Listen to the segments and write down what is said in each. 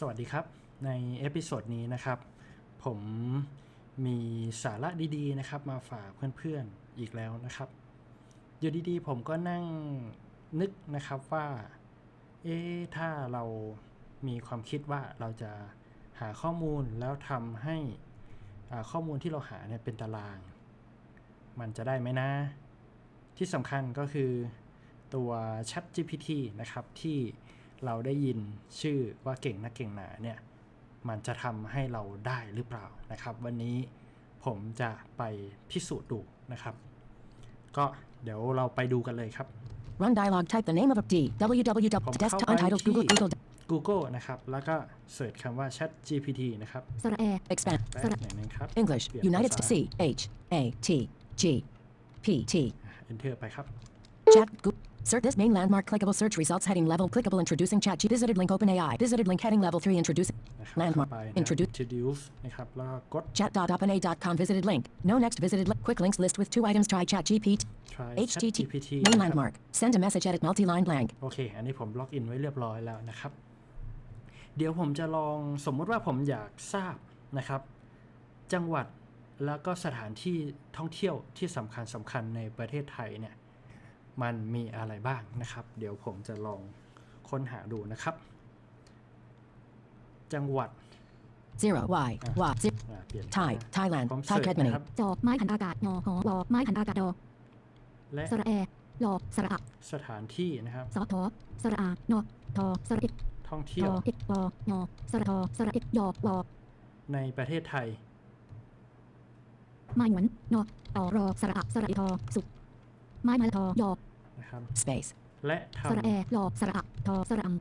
สวัสดีครับ ในเอพิโซดนี้นะครับ ผมมีสาระดีๆนะครับ มาฝากเพื่อนๆอีกแล้วนะครับ อยู่ดีๆ ผมก็นั่งนึกนะครับว่า เอ๊ถ้าเรามีความคิดว่าเราจะหาข้อมูลแล้วทำให้ข้อมูลที่เราหาเนี่ยเป็นตาราง มันจะได้ไหมนะ ที่สำคัญก็คือตัว Chat GPT นะครับที่ เราได้ยินชื่อว่าเก่งนักเก่งหนาเนี่ยมันจะทำให้เราได้หรือเปล่านะครับ วันนี้ผมจะไปพิสูจน์ดูนะครับ ก็เดี๋ยวเราไปดูกันเลยครับ Run dialog. Type the name of a D. ผม www. เข้า Desktop ไป untitled ที่ Google Google. Google นะครับ แล้วก็เสิร์ชคำว่า Chat GPT นะครับสระแอ Expand. แป๊บหนึ่งนะครับ English. Bien, United pasar. States. C H A T G P T. Enter ไปครับ Chat. Go- Search this main landmark clickable search results heading level clickable introducing chat G visited link OpenAI visited link heading level 3 introducing นะครับ landmark เข้าไปนะ introduce introduce นะครับ แล้วก็กด chat.openai.com visited link no next visited link quick links list with two items try chat GPT try HTTP ChatGPT main นะครับ landmark send a message edit multi-line blank โอเค อันนี้ผมล็อกอินไว้เรียบร้อยแล้วนะครับ เดี๋ยวผมจะลองสมมุติว่าผมอยากทราบนะครับ จังหวัดแล้วก็สถานที่ท่องเที่ยวที่สำคัญสำคัญในประเทศไทยเนี่ย มันมีอะไรบ้างนะครับ เดี๋ยวผมจะลองค้นหาดูนะครับ จังหวัด zero y y zero อ่าเปลี่ยน Thai นะ Thailand ผม Thai เสิร์ช Cadmany นะครับจอไม้หันอากาศงอหอวอไม้หันอากาศดอและสระแอรอสระอะสถานที่นะครับสอทอสระอานอทอสระอิท่องทเที่ยวอเอกวอนอสระทอสระอิยอวอในประเทศไทยไม้หวนนอตอรอสระอะสระอิทอสุ ไม้ไม้ทอยอนะครับ space และสระแอทำรอสระอะทอสระอัง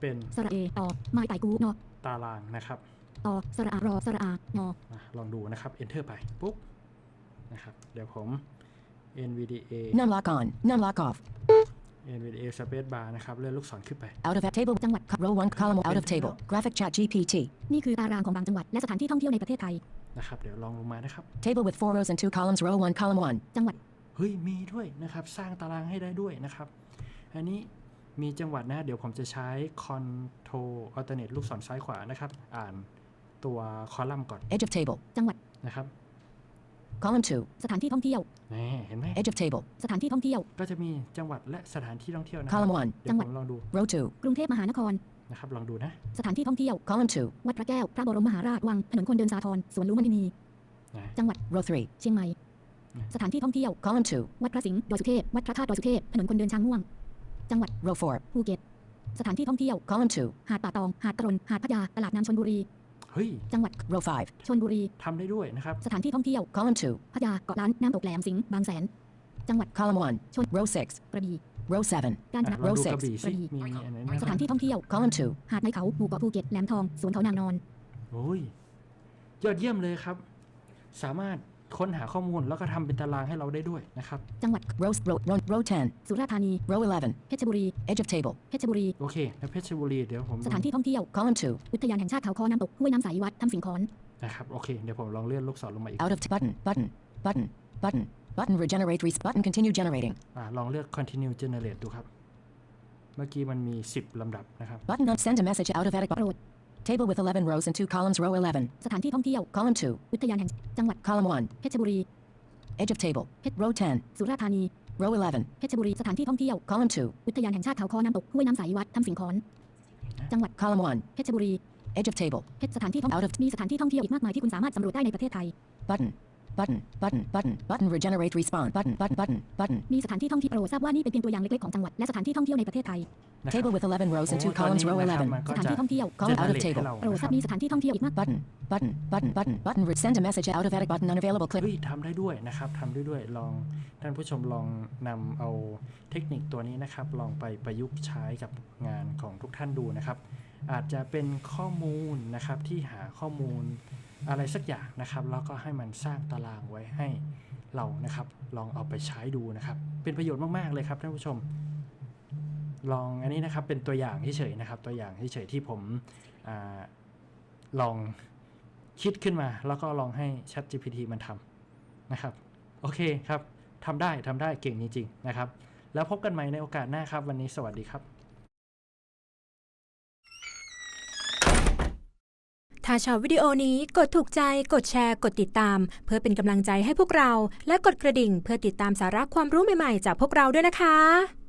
เป็นสระเอตอไม้ไต่กูนอตารางนะครับตอสระอารอสระอานออะลองดูนะครับ enter ไปปุ๊บนะครับเดี๋ยวผม NVDA none lock on none lock off NVDA space bar นะครับเลื่อนลูกศรขึ้นไป out of that table จังหวัด row 1 column out of table graphic chat GPT นี่คือตารางของบางจังหวัดและสถานที่ท่องเที่ยวในประเทศไทยนะครับเดี๋ยวลองลงมานะครับ table with four rows and two columns row 1 column 1จังหวัด เฮ้ยมีด้วยนะครับ สร้างตารางให้ได้ด้วยนะครับ อันนี้มีจังหวัดนะ เดี๋ยวผมจะใช้ Control Alternate ลูกศรซ้ายขวานะครับ อ่านตัวคอลัมน์ก่อน edge of table จังหวัดนะครับ column 2สถานที่ท่องเที่ยวนี่เห็นไหม edge of table สถานที่ท่องเที่ยว ก็จะมีจังหวัดและสถานที่ท่องเที่ยวนะครั column 1เดี๋ยวผมลองดู row 2กรุงเทพมหานครนะครับลองดูนะ สถานที่ท่องเที่ยว column 2วัดพระแก้ว พระบรมมหาราชวัง ถนนคนเดินสาทรสวนลุมพินีนะจังหวัด row 3เชียงใหม่อืม สถานที่ท่องเที่ยว column 2วัดพระสิงห์ดอยสุเทพ วัดพระธาตุดอยสุเทพ ถนนคนเดินช้างม่วง จังหวัด row 4ภูเก็ต สถานที่ท่องเที่ยว column 2หาดป่าตอง หาดกระรนหาดพะยา ตลาดน้ำชนบุรี เฮ้ย จังหวัด row 5ชนบุรีทำได้ด้วยนะครับ สถานที่ท่องเที่ยว column 2พะยา เกาะล้าน น้ำตกแหลมสิงห์ บางแสน จังหวัด column 1ชน row 6กระบี่ row 7กาญจอะนลอง row ดู six กระบี่สิกระบี่มีอันไหนนะสถานที่ท่องเที่ยว column 2หาดในเขา หมู่เกาะภูเก็ต แหลมทอง สวนเขานางนอนโอ้ยยอดเยี่ยมเลยครับ สามารถ ค้นหาข้อมูลแล้วก็ทำเป็นตารางให้เราได้ด้วยนะครับ จังหวัด row row row, row 10สุราษฎร์ธานี row 11เพชรบุรี edge of table เพชรบุรีโอเคในเพชรบุรีเดี๋ยวผมสถานที่ท่องเที่ยว column 2อุทยานแห่งชาติเขาคอน้ำตกห้วยน้ำใสวัดถ้ำสิงขอนนะครับโอเคเดี๋ยวผมลองเลื่อนลูกศรลงมาอีก out of t- button button button button button regenerate res- button continue generating อะลองเลือก continue generate ดูครับ เมื่อกี้มันมี 10ลำดับนะครับ button on send a message out of edit โปรด table with 11 rows and two columns row 11 สถานที่ท่องเที่ยว column 2 อุทยานแห่งจังหวัด column เพชรบุรี edge of table row 10 สุราษฎร์ธานี row 11 เพชรบุรี สถานที่ท่องเที่ยว column 2 อุทยานแห่งชาติเขาคอน้ำตกห้วยน้ำใสวัดถ้ำสิงขอน จังหวัด column 1 เพชรบุรี edge of table เพชรสถานที่ท่อง out of มีสถานที่ท่องเที่ยวอีกมากมายที่คุณสามารถสำรวจได้ในประเทศไทย button button button button button regenerate respawn button button button button มีสถานที่ท่องเที่ยวโปรดทราบว่านี่เป็นเพียงตัวอย่างเล็กๆของจังหวัดและสถานที่ท่องเที่ยวในประเทศไทย นะครับ table with 11 rows and โอ้ two ตอน columns นี้ row นะครับ11มันก็สถานจะที่ท่องเที่ยว column out of generate ให้ table เราโปรดทราบมีสถานที่ท่องเที่ยวอีกมาก button button button button button re- send a message out of edit button unavailable clip เฮ้ยทำได้ด้วยนะครับทำได้ด้วยลองท่านผู้ชมลองนำเอาเทคนิคตัวนี้นะครับ ลองไปประยุกต์ใช้กับงานของทุกท่านดูนะครับ อาจจะเป็นข้อมูลนะครับที่หาข้อมูลอะไรสักอย่างนะครับแล้วก็ให้มันสร้างตารางไว้ให้เรานะครับ ลองเอาไปใช้ดูนะครับ เป็นประโยชน์มากๆเลยครับท่านผู้ชม ลองอันนี้นะครับเป็นตัวอย่างเฉยๆนะครับ ตัวอย่างเฉยๆที่ผมอลองคิดขึ้นมา แล้วก็ลองให้ Chat GPT มันทำนะครับ โอเคครับทำได้ทำได้เก่งจริงๆนะครับ แล้วพบกันใหม่ในโอกาสหน้าครับ วันนี้สวัสดีครับ ถ้าชอบวิดีโอนี้กดถูกใจ กดแชร์ กดติดตาม เพื่อเป็นกำลังใจให้พวกเรา และกดกระดิ่งเพื่อติดตามสาระความรู้ใหม่ๆ จากพวกเราด้วยนะคะ